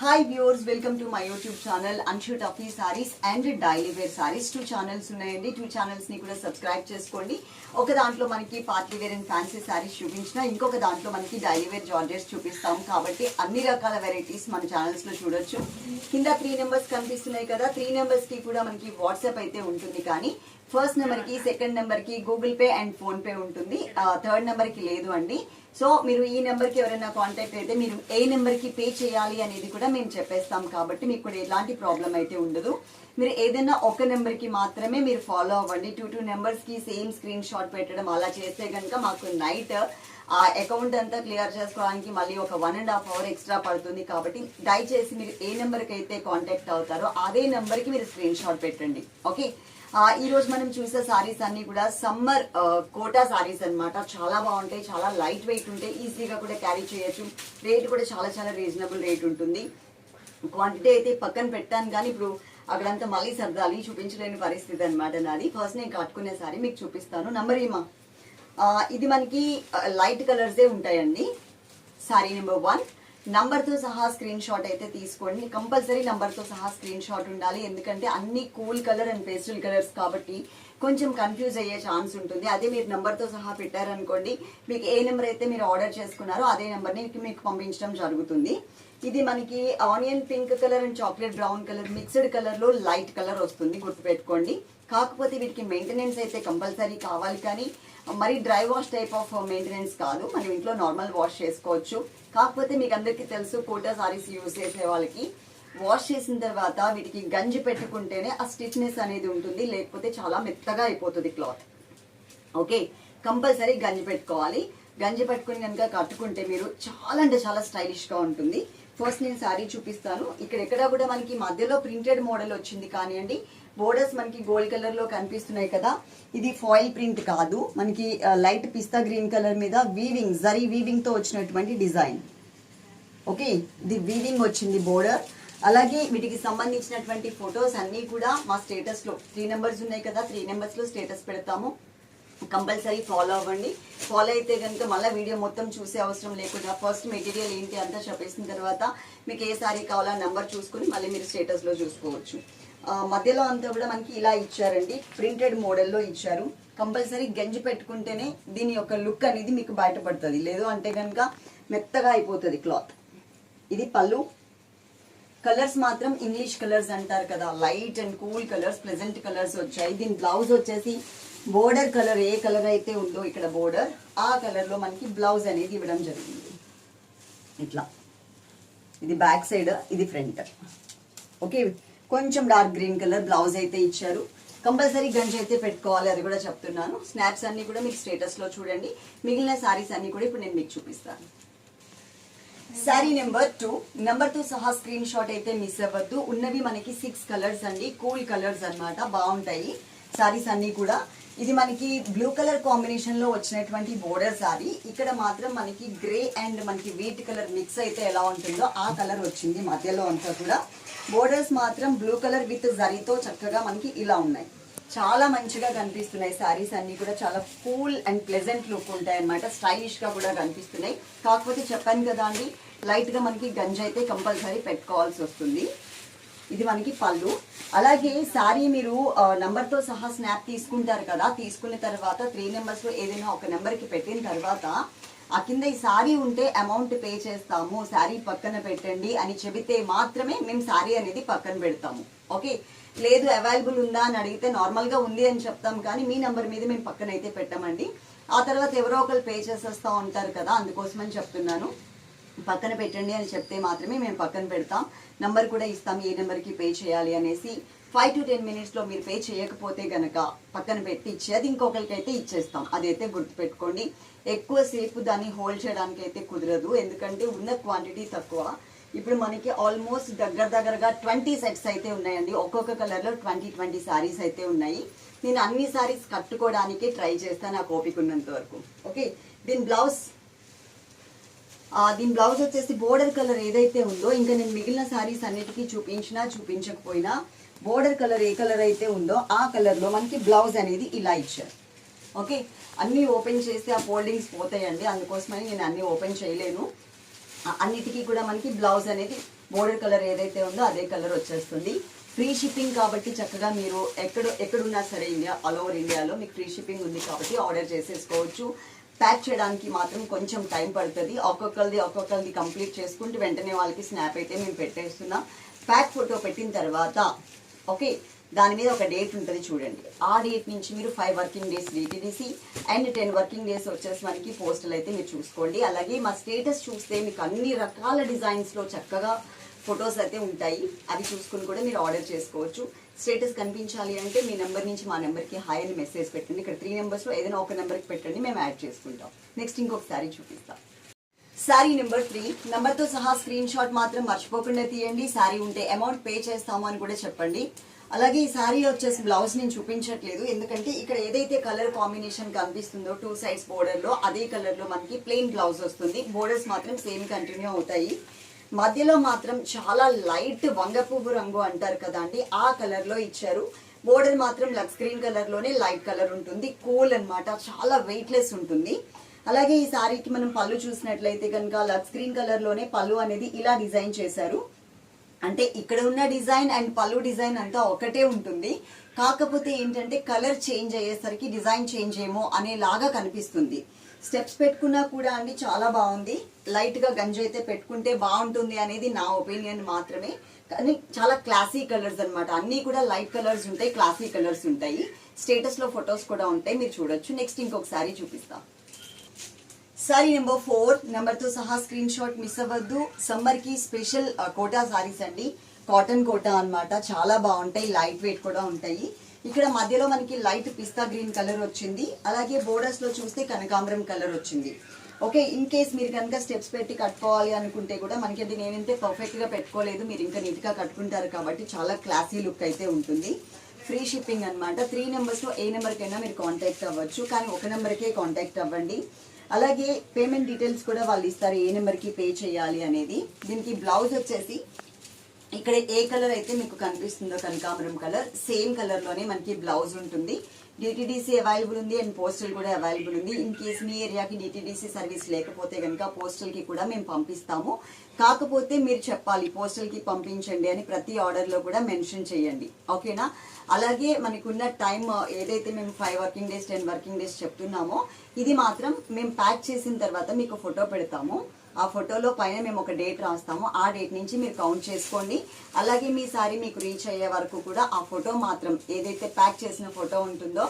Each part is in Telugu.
Hi viewers welcome to my YouTube channel Anshu taffy saris and daily wear saris two channels ఉన్నాయండి. టూ ఛానల్స్ని కూడా సబ్స్క్రైబ్ చేసుకోండి. ఒక దాంట్లో మనకి party wear and fancy saris చూపించిన ఇంకొక దాంట్లో మనకి డైలీ వేర్ జార్జెస్ చూపిస్తాం. కాబట్టి అన్ని రకాల వెరైటీస్ మన ఛానల్స్లో చూడొచ్చు. కింద త్రీ నెంబర్స్ కనిపిస్తున్నాయి కదా. త్రీ నెంబర్స్కి కూడా మనకి వాట్సాప్ అయితే ఉంటుంది కానీ ఫస్ట్ నెంబర్కి సెకండ్ నెంబర్కి గూగుల్ పే అండ్ ఫోన్పే ఉంటుంది. థర్డ్ నెంబర్కి లేదు అండి. సో మీరు ఈ నెంబర్కి ఎవరైనా కాంటాక్ట్ అయితే మీరు ఏ నెంబర్కి పే చేయాలి అనేది కూడా మేము చెప్పేస్తాం కాబట్టి మీకు కూడా ఎలాంటి ప్రాబ్లం అయితే ఉండదు. మీరు ఏదైనా ఒక నెంబర్కి మాత్రమే మీరు ఫాలో అవ్వండి. టూ టూ నెంబర్స్కి సేమ్ స్క్రీన్ షాట్ పెట్టడం అలా చేస్తే కనుక మాకు నైట్ ఆ అకౌంట్ అంతా క్లియర్ చేసుకోవడానికి మళ్ళీ ఒక one and half hour extra పడుతుంది కాబట్టి దయచేసి మీరు ఏ నెంబర్కి అయితే కాంటాక్ట్ అవుతారో అదే నెంబర్కి మీరు స్క్రీన్ షాట్ పెట్టండి. ఓకే? ఈరోజు ఈ రోజు మనం చూసే సారీస్ అన్ని కూడా సమ్మర్ కోటా సారీస్ అన్నమాట. చాలా బాగుంటాయి చాలా లైట్ వెయిట్ ఉంటాయి. ఈజీగా కూడా క్యారీ చేయొచ్చు. రేట్ కూడా చాలా చాలా రీజనబుల్ రేట్ ఉంటుంది. క్వాంటిటీ అయితే పక్కన పెట్టాను కానీ ఇప్పుడు అక్కడంతా మళ్ళీ సర్దాలి చూపించలేని పరిస్థితి అనమాట నాది. ఫస్ట్ నేను కట్టుకునే సారీ మీకు చూపిస్తాను. నంబర్ ఏమా? ఇది మనకి లైట్ కలర్సే ఉంటాయండి. సారీ నెంబర్ వన్ నంబర్తో సహా స్క్రీన్ షాట్ అయితే తీసుకోండి. కంపల్సరీ నంబర్తో సహా స్క్రీన్ షాట్ ఉండాలి. ఎందుకంటే అన్ని cool colour and pastel colours కాబట్టి కొంచెం కన్ఫ్యూజ్ అయ్యే ఛాన్స్ ఉంటుంది. అదే మీరు నెంబర్తో సహా పెట్టారనుకోండి మీకు ఏ నెంబర్ అయితే మీరు ఆర్డర్ చేసుకున్నారో అదే నెంబర్ని మీకు పంపించడం జరుగుతుంది. ఇది మనకి onion pink colour and chocolate brown colour mixed కలర్లో లైట్ కలర్ వస్తుంది గుర్తుపెట్టుకోండి. కాకపోతే వీటికి మెయింటెనెన్స్ అయితే కంపల్సరీ కావాలి కానీ మరి dry wash type of maintenance కాదు. మనం ఇంట్లో నార్మల్ వాష్ చేసుకోవచ్చు. కాకపోతే మీకు అందరికీ తెలుసు కోటా సారీస్ యూజ్ చేసే వాళ్ళకి వాష్ చేసిన తర్వాత వీటికి గంజి పెట్టుకుంటేనే ఆ స్టిచ్నెస్ అనేది ఉంటుంది లేకపోతే చాలా మెత్తగా అయిపోతుంది క్లాత్ ఓకే? కంపల్సరీ గంజి పెట్టుకోవాలి. గంజి పెట్టుకుని కనుక కట్టుకుంటే మీరు చాలా అంటే చాలా స్టైలిష్గా ఉంటుంది. ఫస్ట్ నేను శారీ చూపిస్తాను. ఇక్కడ ఎక్కడ కూడా మనకి మధ్యలో ప్రింటెడ్ మోడల్ వచ్చింది కానివ్వండి బోర్డర్స్ మనకి గోల్డ్ కలర్లో కనిపిస్తున్నాయి కదా. ఇది ఫాయిల్ ప్రింట్ కాదు. మనకి లైట్ పిస్తా గ్రీన్ కలర్ మీద వీవింగ్ జరీ వీవింగ్తో వచ్చినటువంటి డిజైన్ ఓకే? ఇది వీవింగ్ వచ్చింది బోర్డర్ అలాగే వీటికి సంబంధించినటువంటి ఫొటోస్ అన్నీ కూడా మా స్టేటస్లో త్రీ నెంబర్స్ ఉన్నాయి కదా త్రీ నెంబర్స్లో స్టేటస్ పెడతాము. కంపల్సరీ ఫాలో అవ్వండి. ఫాలో అయితే కనుక మళ్ళీ వీడియో మొత్తం చూసే అవసరం లేకుండా ఫస్ట్ మెటీరియల్ ఏంటి అంతా చెప్పేసిన తర్వాత మీకు ఏ సారీ కావాలో నెంబర్ చూసుకుని మళ్ళీ మీరు స్టేటస్లో చూసుకోవచ్చు. మధ్యలో అంతా కూడా మనకి ఇలా ఇచ్చారండి. ప్రింటెడ్ మోడల్లో ఇచ్చారు. కంపల్సరీ గంజి పెట్టుకుంటేనే దీని యొక్క లుక్ అనేది మీకు బయటపడుతుంది. లేదు అంటే కనుక మెత్తగా అయిపోతుంది క్లాత్. ఇది పళ్ళు. కలర్స్ మాత్రం ఇంగ్లీష్ కలర్స్ అంటారు కదా. Light and cool colours pleasant colours వచ్చాయి. దీని బ్లౌజ్ వచ్చేసి బోర్డర్ కలర్ ఏ కలర్ అయితే ఉందో ఇక్కడ బోర్డర్ ఆ కలర్లో మనకి బ్లౌజ్ అనేది ఇవ్వడం జరిగింది. ఇట్లా. ఇది బ్యాక్ సైడ్ ఇది ఫ్రంట్. ఓకే? కొంచెం డార్క్ గ్రీన్ కలర్ బ్లౌజ్ అయితే ఇచ్చారు. కంపల్సరీ గంజ అయితే పెట్టుకోవాలి అది కూడా చెప్తున్నాను. స్నాప్స్ అన్నీ కూడా మీకు స్టేటస్లో చూడండి. మిగిలిన శారీస్ అన్నీ కూడా ఇప్పుడు నేను మీకు చూపిస్తాను. శారీ నెంబర్ టూ నెంబర్తో సహా స్క్రీన్ షాట్ అయితే మిస్ అవ్వద్దు. ఉన్నవి మనకి సిక్స్ కలర్స్ అండి. కూల్ కలర్స్ అన్నమాట. బాగుంటాయి. శారీస్ అన్నీ కూడా. ఇది మనకి బ్లూ కలర్ కాంబినేషన్లో వచ్చినటువంటి బోర్డర్ సారీ ఇక్కడ మాత్రం మనకి గ్రే అండ్ మనకి వీట్ కలర్ మిక్స్ అయితే ఎలా ఉంటుందో ఆ కలర్ వచ్చింది మధ్యలో అంతా కూడా. బోర్డర్స్ మాత్రం బ్లూ కలర్ విత్ జరీతో చక్కగా మనకి ఇలా ఉన్నాయి. చాలా మంచిగా కనిపిస్తున్నాయి సారీస్ అన్ని కూడా. చాలా కూల్ అండ్ ప్లెజెంట్ లుక్ ఉంటాయి అనమాట స్టైలిష్గా కూడా కనిపిస్తున్నాయి. కాకపోతే చెప్పాను కదా అండి లైట్గా మనకి గంజ అయితే కంపల్సరీ పెట్టుకోవాల్సి వస్తుంది. ఇది మనకి పళ్ళు. అలాగే సారీ మీరు నెంబర్తో సహా స్నాప్ తీసుకుంటారు కదా తీసుకున్న తర్వాత త్రీ నెంబర్స్లో ఏదైనా ఒక నెంబర్కి పెట్టిన తర్వాత ఆ కింద ఈ సారీ ఉంటే అమౌంట్ పే చేస్తాము సారీ పక్కన పెట్టండి అని చెబితే మాత్రమే మేము సారీ అనేది పక్కన పెడతాము. ఓకే లేదు అవైలబుల్ ఉందా అని అడిగితే నార్మల్గా ఉంది అని చెప్తాం కానీ మీ నెంబర్ మీద మేము పక్కన అయితే పెట్టామండి. ఆ తర్వాత ఎవరో ఒకరు పే చేసేస్తూ ఉంటారు కదా అందుకోసమని చెప్తున్నాను. పక్కన పెట్టండి అని చెప్తే మాత్రమే మేము పక్కన పెడతాం. నంబర్ కూడా ఇస్తాం ఏ నెంబర్కి పే చేయాలి అనేసి. ఫైవ్ టు టెన్ మినిట్స్లో మీరు పే చేయకపోతే గనక పక్కన పెట్టి ఇచ్చి అది ఇంకొకరికి అయితే ఇచ్చేస్తాం. అదైతే గుర్తుపెట్టుకోండి. ఎక్కువసేపు దాన్ని హోల్డ్ చేయడానికి అయితే కుదరదు. ఎందుకంటే ఉన్న క్వాంటిటీ తక్కువ. ఇప్పుడు మనకి ఆల్మోస్ట్ దగ్గర దగ్గరగా ట్వంటీ సెట్స్ అయితే ఉన్నాయండి. ఒక్కొక్క కలర్లో ట్వంటీ ట్వంటీ సారీస్ అయితే ఉన్నాయి. నేను అన్ని సారీస్ కట్టుకోవడానికి ట్రై చేస్తాను నాకు ఓపిక ఉన్నంత వరకు. ఓకే దీని బ్లౌజ్ దీని బ్లౌజ్ వచ్చేసి బోర్డర్ కలర్ ఏదైతే ఉందో ఇంకా నేను మిగిలిన శారీస్ అన్నిటికీ చూపించినా చూపించకపోయినా బోర్డర్ కలర్ ఏ కలర్ అయితే ఉందో ఆ కలర్లో మనకి బ్లౌజ్ అనేది ఇలా ఇచ్చారు. ఓకే? అన్నీ ఓపెన్ చేస్తే ఆ ఫోల్డింగ్స్ పోతాయండి. అందుకోసమని నేను అన్నీ ఓపెన్ చేయలేను. అన్నిటికీ కూడా మనకి బ్లౌజ్ అనేది బోర్డర్ కలర్ ఏదైతే ఉందో అదే కలర్ వచ్చేస్తుంది. ఫ్రీ షిప్పింగ్ కాబట్టి చక్కగా మీరు ఎక్కడ ఎక్కడున్నా సరే ఇండియా ఆల్ ఓవర్ ఇండియాలో మీకు ఫ్రీ షిప్పింగ్ ఉంది కాబట్టి ఆర్డర్ చేసేసుకోవచ్చు. ప్యాక్ చేయడానికి మాత్రం కొంచెం టైం పడుతుంది. ఒక్కొక్కరిది ఒక్కొక్కరిది కంప్లీట్ చేసుకుంటూ వెంటనే వాళ్ళకి స్నాప్ అయితే మేము పెట్టేస్తున్నాం. ప్యాక్ ఫోటో పెట్టిన తర్వాత ఓకే దాని మీద ఒక డేట్ ఉంటుంది చూడండి. ఆ డేట్ నుంచి మీరు five working days DTDC and ten working days వచ్చేసి మనకి పోస్టల్ అయితే మీరు చూసుకోండి. అలాగే మా స్టేటస్ చూస్తే మీకు అన్ని రకాల డిజైన్స్లో చక్కగా ఫొటోస్ అయితే ఉంటాయి. అవి చూసుకుని కూడా మీరు ఆర్డర్ చేసుకోవచ్చు. స్టేటస్ కనిపించాలి అంటే మీ నెంబర్ నుంచి మా నెంబర్కి హాయ్ అని మెసేజ్ పెట్టండి. ఇక్కడ త్రీ నెంబర్స్లో ఏదైనా ఒక నెంబర్కి పెట్టండి మేము యాడ్ చేసుకుంటాం. నెక్స్ట్ ఇంకొక శారీ చూపిస్తాం. శారీ నెంబర్ త్రీ నెంబర్తో సహా స్క్రీన్ షాట్ మాత్రం మర్చిపోకుండా తీయండి. శారీ ఉంటే అమౌంట్ పే చేస్తాము అని కూడా చెప్పండి. అలాగే ఈ శారీ వచ్చేసి బ్లౌజ్ నేను చూపించట్లేదు. ఎందుకంటే ఇక్కడ ఏదైతే కలర్ కాంబినేషన్ కనిపిస్తుందో టూ సైడ్స్ బోర్డర్లో అదే కలర్లో మనకి ప్లెయిన్ బ్లౌజ్ వస్తుంది. బోర్డర్స్ మాత్రం సేమ్ కంటిన్యూ అవుతాయి. మధ్యలో మాత్రం చాలా లైట్ వంగ పువ్వు రంగు అంటారు కదా అండి ఆ కలర్లో ఇచ్చారు. బోర్డర్ మాత్రం లక్స్ గ్రీన్ కలర్లోనే లైట్ కలర్ ఉంటుంది కూల్ అనమాట చాలా వెయిట్లెస్ ఉంటుంది. అలాగే ఈ సారీకి మనం పళ్ళు చూసినట్లయితే కనుక లక్స్ గ్రీన్ కలర్లోనే పళ్ళు అనేది ఇలా డిజైన్ చేశారు. అంటే ఇక్కడ ఉన్న డిజైన్ అండ్ పళ్ళు డిజైన్ అంతా ఒకటే ఉంటుంది. కాకపోతే ఏంటంటే కలర్ చేంజ్ అయ్యేసరికి డిజైన్ చేంజ్ ఏమో అనేలాగా కనిపిస్తుంది. స్టెప్స్ పెట్టుకున్నా కూడా అండి చాలా బాగుంది. లైట్గా గంజు అయితే పెట్టుకుంటే బాగుంటుంది అనేది నా ఒపీనియన్ మాత్రమే. కానీ చాలా క్లాసీ కలర్స్ అన్నమాట. అన్నీ కూడా లైట్ కలర్స్ ఉంటాయి క్లాసీ కలర్స్ ఉంటాయి. స్టేటస్లో ఫొటోస్ కూడా ఉంటాయి. మీరు చూడొచ్చు. నెక్స్ట్ ఇంకొకసారి చూపిస్తాం. సారీ నెంబర్ ఫోర్ నెంబర్తో సహా స్క్రీన్ షాట్ మిస్ అవ్వద్దు. సమ్మర్కి స్పెషల్ కోటా సారీస్ అండి. కాటన్ కోటా అన్నమాట. చాలా బాగుంటాయి. లైట్ వెయిట్ కూడా ఉంటాయి. ఇక్కడ మధ్యలో మనకి లైట్ పిస్తా గ్రీన్ కలర్ వచ్చింది. అలాగే బోర్డర్స్లో చూస్తే కనకాంబరం కలర్ వచ్చింది. ఓకే ఇన్ కేస్ మీరు కనుక స్టెప్స్ పెట్టి కట్టుకోవాలి అనుకుంటే కూడా మనకి అది నేనైతే పర్ఫెక్ట్గా పెట్టుకోలేదు. మీరు ఇంకా నీట్గా కట్టుకుంటారు కాబట్టి చాలా క్లాసీ లుక్ అయితే ఉంటుంది. ఫ్రీ షిప్పింగ్ అన్నమాట. త్రీ నెంబర్స్లో ఏ నెంబర్కైనా మీరు కాంటాక్ట్ అవ్వచ్చు. కానీ ఒక నెంబర్కే కాంటాక్ట్ అవ్వండి. అలాగే పేమెంట్ డీటెయిల్స్ కూడా వాళ్ళు ఇస్తారు ఏ నెంబర్కి పే చేయాలి అనేది. దీనికి బ్లౌజ్ వచ్చేసి ఇక్కడ ఏ కలర్ అయితే మీకు కనిపిస్తుందో కనకాంబరం కలర్ సేమ్ కలర్లోనే మనకి బ్లౌజ్ ఉంటుంది. డిటీడీసీ అవైలబుల్ ఉంది అండ్ పోస్టల్ కూడా అవైలబుల్ ఉంది. ఇన్ కేస్ మీ ఏరియాకి డిటీడీసీ సర్వీస్ లేకపోతే కనుక పోస్టల్కి కూడా మేము పంపిస్తాము. కాకపోతే మీరు చెప్పాలి పోస్టల్కి పంపించండి అని ప్రతి ఆర్డర్లో కూడా మెన్షన్ చేయండి. ఓకేనా? అలాగే మనకున్న టైం ఏదైతే మేము five working days ten working days చెప్తున్నామో ఇది మాత్రం మేము ప్యాక్ చేసిన తర్వాత మీకు ఫోటో పెడతాము. ఆ ఫోటోలో పైన మేము ఒక డేట్ రాస్తాము. ఆ డేట్ నుంచి మీరు కౌంట్ చేసుకోండి. అలాగే మీ సారీ మీకు రీచ్ అయ్యే వరకు కూడా ఆ ఫోటో మాత్రం ఏదైతే ప్యాక్ చేసిన ఫోటో ఉంటుందో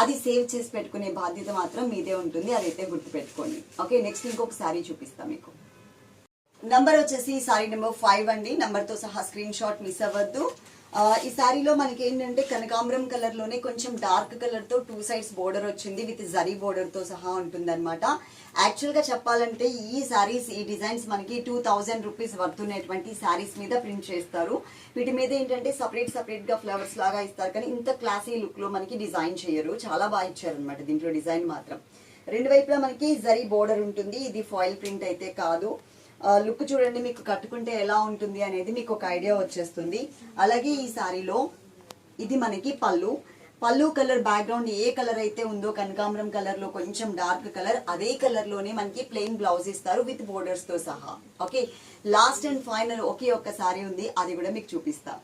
అది సేవ్ చేసి పెట్టుకునే బాధ్యత మాత్రం మీదే ఉంటుంది. అదైతే గుర్తుపెట్టుకోండి. ఓకే నెక్స్ట్ ఇంకొక సారీ చూపిస్తాం మీకు. నంబర్ వచ్చేసి సారీ నెంబర్ ఫైవ్ అండి. నంబర్తో సహా స్క్రీన్ షాట్ మిస్ అవ్వద్దు. ఈ సారీలో మనకి ఏంటంటే కనకాంబరం కలర్లోనే కొంచెం డార్క్ కలర్తో టూ సైడ్స్ బోర్డర్ వచ్చింది విత్ జరీ బోర్డర్తో సహా ఉంటుంది అనమాట యాక్చువల్గా చెప్పాలంటే ఈ శారీస్ ఈ డిజైన్స్ మనకి టూ థౌజండ్ రూపీస్ వర్తున్నటువంటి సారీస్ మీద ప్రింట్ చేస్తారు. వీటి మీద ఏంటంటే సపరేట్ సపరేట్గా ఫ్లవర్స్ లాగా ఇస్తారు. కానీ ఇంత క్లాసీ లుక్లో మనకి డిజైన్ చేయరు. చాలా బాగా ఇచ్చారనమాట దీంట్లో డిజైన్ మాత్రం. రెండు వైపులా మనకి జరీ బోర్డర్ ఉంటుంది. ఇది ఫాయిల్ ప్రింట్ అయితే కాదు. లుక్ చూడండి మీకు కట్టుకుంటే ఎలా ఉంటుంది అనేది మీకు ఒక ఐడియా వచ్చేస్తుంది. అలాగే ఈ సారీలో ఇది మనకి పళ్ళు. పళ్ళు కలర్ బ్యాక్గ్రౌండ్ ఏ కలర్ అయితే ఉందో కనకాంబరం కలర్లో కొంచెం డార్క్ కలర్ అదే కలర్లోనే మనకి ప్లెయిన్ బ్లౌజ్ ఇస్తారు విత్ బోర్డర్స్తో సహా. ఓకే లాస్ట్ అండ్ ఫైనల్ ఒకే ఒక్క సారీ ఉంది అది కూడా మీకు చూపిస్తాను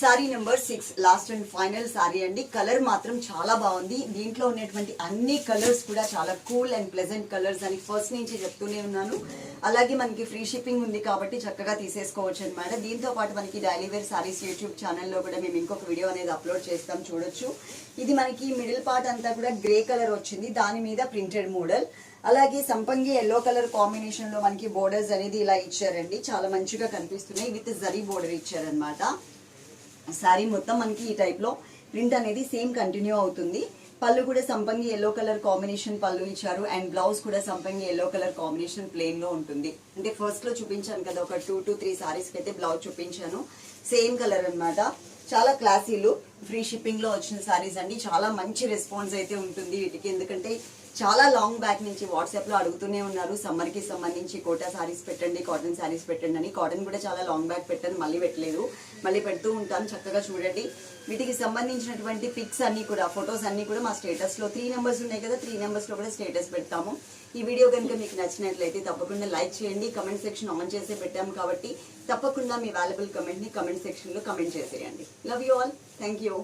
sari number six last and final sari అండి. కలర్ మాత్రం చాలా బాగుంది. దీంట్లో ఉన్నటువంటి అన్ని కలర్స్ కూడా చాలా కూల్ అండ్ ప్లెజెంట్ కలర్స్ అని ఫస్ట్ నుంచి చెప్తూనే ఉన్నాను. అలాగే మనకి ఫ్రీ షిప్పింగ్ ఉంది కాబట్టి చక్కగా తీసేసుకోవచ్చు అనమాట దీంతో పాటు మనకి డైలీ వేర్ సారీస్ యూట్యూబ్ ఛానల్లో కూడా మేము ఇంకొక వీడియో అనేది అప్లోడ్ చేస్తాం చూడొచ్చు. ఇది మనకి మిడిల్ పార్ట్ అంతా కూడా గ్రే కలర్ వచ్చింది. దాని మీద ప్రింటెడ్ మోడల్ అలాగే సంపంగి ఎల్లో కలర్ కాంబినేషన్లో మనకి బోర్డర్స్ అనేది ఇలా ఇచ్చారండి. చాలా మంచిగా కనిపిస్తున్నాయి. విత్ జరీ బోర్డర్ ఇచ్చారనమాట శారీ మొత్తం మనకి ఈ టైప్లో ప్రింట్ అనేది సేమ్ కంటిన్యూ అవుతుంది. పళ్ళు కూడా సంపంగి ఎల్లో కలర్ కాంబినేషన్ పళ్ళు ఇచ్చారు. అండ్ బ్లౌజ్ కూడా సంపంగి ఎల్లో కలర్ కాంబినేషన్ ప్లెయిన్లో ఉంటుంది. అంటే ఫస్ట్లో చూపించాను కదా ఒక టూ టు త్రీ సారీస్కి అయితే బ్లౌజ్ చూపించాను. సేమ్ కలర్ అన్నమాట. చాలా క్లాసీలు ఫ్రీ షిప్పింగ్లో వచ్చిన సారీస్ అండి. చాలా మంచి రెస్పాన్స్ అయితే ఉంటుంది వీటికి. ఎందుకంటే చాలా లాంగ్ బ్యాక్ నుంచి వాట్సాప్లో అడుగుతూనే ఉన్నారు. సమ్మర్కి సంబంధించి కోటా శారీస్ పెట్టండి కాటన్ శారీస్ పెట్టండి అని. కాటన్ కూడా చాలా లాంగ్ బ్యాక్ పెట్టాను మళ్ళీ పెట్టలేదు. మళ్ళీ పెడుతూ ఉంటాను చక్కగా చూడండి. వీటికి సంబంధించినటువంటి పిక్స్ అన్నీ కూడా ఫొటోస్ అన్నీ కూడా మా స్టేటస్లో త్రీ నెంబర్స్ ఉన్నాయి కదా త్రీ నెంబర్స్లో కూడా స్టేటస్ పెడతాము. ఈ వీడియో కనుక మీకు నచ్చినట్లయితే తప్పకుండా లైక్ చేయండి. కమెంట్ సెక్షన్ ఆన్ చేసే పెట్టాము కాబట్టి తప్పకుండా మీ వాల్యుబుల్ కమెంట్ని కమెంట్ సెక్షన్లో కమెంట్ చేసేయండి. Love you all thank you